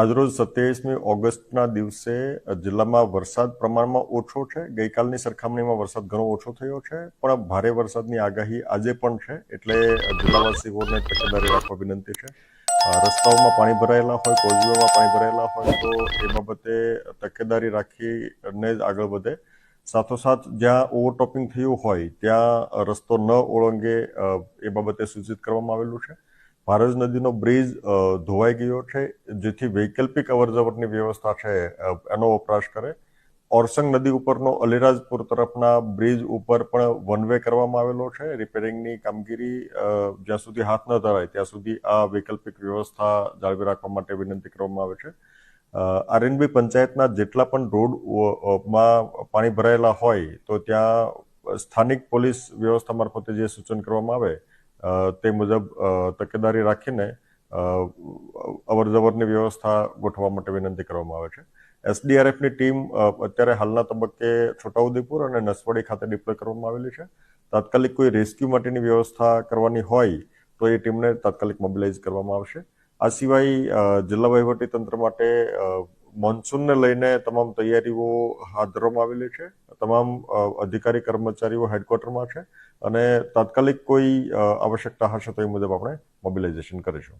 આજરોજ સત્યાવીસમી ઓગસ્ટના દિવસે જિલ્લામાં વરસાદ પ્રમાણમાં ઓછો છે. ગઈકાલની સરખામણીમાં વરસાદ ઘણો ઓછો થયો છે, પણ ભારે વરસાદની આગાહી આજે પણ છે. એટલે જિલ્લાવાસીઓને તકેદારી રાખવા વિનંતી છે. રસ્તાઓમાં પાણી ભરાયેલા હોય, કોઝવેમાં પાણી ભરાયેલા હોય, તો એ બાબતે તકેદારી રાખીને જ આગળ વધે. સાથોસાથ, જ્યાં ઓવરટોપિંગ થયું હોય, ત્યાં રસ્તો ન ઓળંગે એ બાબતે સૂચિત કરવામાં આવેલું છે. ભારજ નદીનો બ્રિજ ધોવાઈ ગયો છે જેથી વૈકલ્પિક અવરજવરની વ્યવસ્થા છે એનો વપરાશ કરે. ઓરસંગ નદી ઉપરનો અલીરાજપુર તરફના બ્રિજ ઉપર પણ વન વે કરવામાં આવેલો છે. રિપેરિંગની કામગીરી જ્યાં સુધી હાથ ન ધરાય ત્યાં સુધી આ વૈકલ્પિક વ્યવસ્થા જાળવી રાખવા માટે વિનંતી કરવામાં આવે છે. આરએનબી પંચાયતના જેટલા પણ રોડ અ, અ, માં પાણી ભરાયેલા હોય તો ત્યાં સ્થાનિક પોલીસ વ્યવસ્થા મારફતે જે સૂચન કરવામાં આવે તે મુજબ તકેદારી રાખીને અવરજવરની વ્યવસ્થા ગોઠવવા માટે વિનંતી કરવામાં આવે છે. એસડીઆરએફની ટીમ અત્યારે હાલના તબક્કે છોટાઉદેપુર અને નસવાડી ખાતે ડિપ્લોય કરવામાં આવેલી છે. તાત્કાલિક કોઈ રેસ્ક્યુ માટેની વ્યવસ્થા કરવાની હોય, તો એ ટીમને તાત્કાલિક મોબિલાઇઝ કરવામાં આવશે. આ સિવાય જિલ્લા વહીવટી તંત્ર માટે મોન્સૂનને લઈને તમામ તૈયારીઓ હાથ ધરવામાં આવેલી છે. તમામ અધિકારી કર્મચારીઓ હેડક્વાર્ટરમાં છે અને તાત્કાલિક કોઈ આવશ્યકતા હશે તો એ મુજબ આપણે મોબિલાઇઝેશન કરીશું.